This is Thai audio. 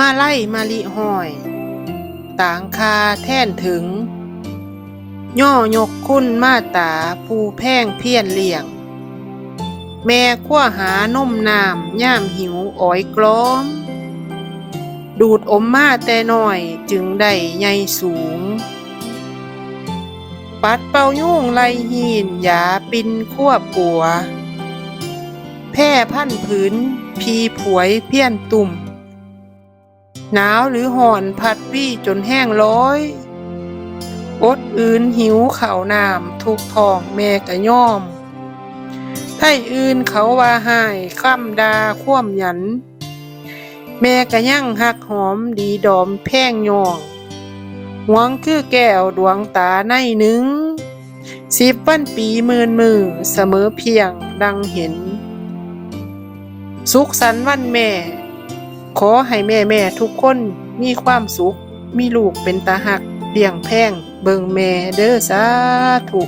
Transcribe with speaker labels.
Speaker 1: มาไล่มาลิห้อย ต่างคาแท่นถึง ย่อยกคุณมาตาผู้แพ่งเพี้ยนเลี่ยง แม่ขั้วหานมน้ำย่ามหิวอ้อยกล้อม ดูดอมมาแต่น้อยจึงได้ใหญ่สูง ปัดเป่ายุ่งไลหีนยาปินขั้วปัว แพ่พันผืน พีผวยเพี้ยนตุ่ม หนาวหรือห่อนพัดวี่จนแห้งร้อย อดอื่นหิวข่าวน้ำทุกทองแม่กะย่อมไทยอื่นเขาว่าหายค่ำดาคว่ำหยัน แม่กะยั่งหักหอมดีดอมแพงยองหวงคือแก้วดวงตาในหนึ่งสิบวันปีหมื่นมือเสมอเพียงดังเห็น สุขสันต์วันแม่ ขอให้แม่แม่ทุกคนมีความสุข มีลูกเป็นตาหักเลี่ยงแพงเบิงแม่เด้อสาธุ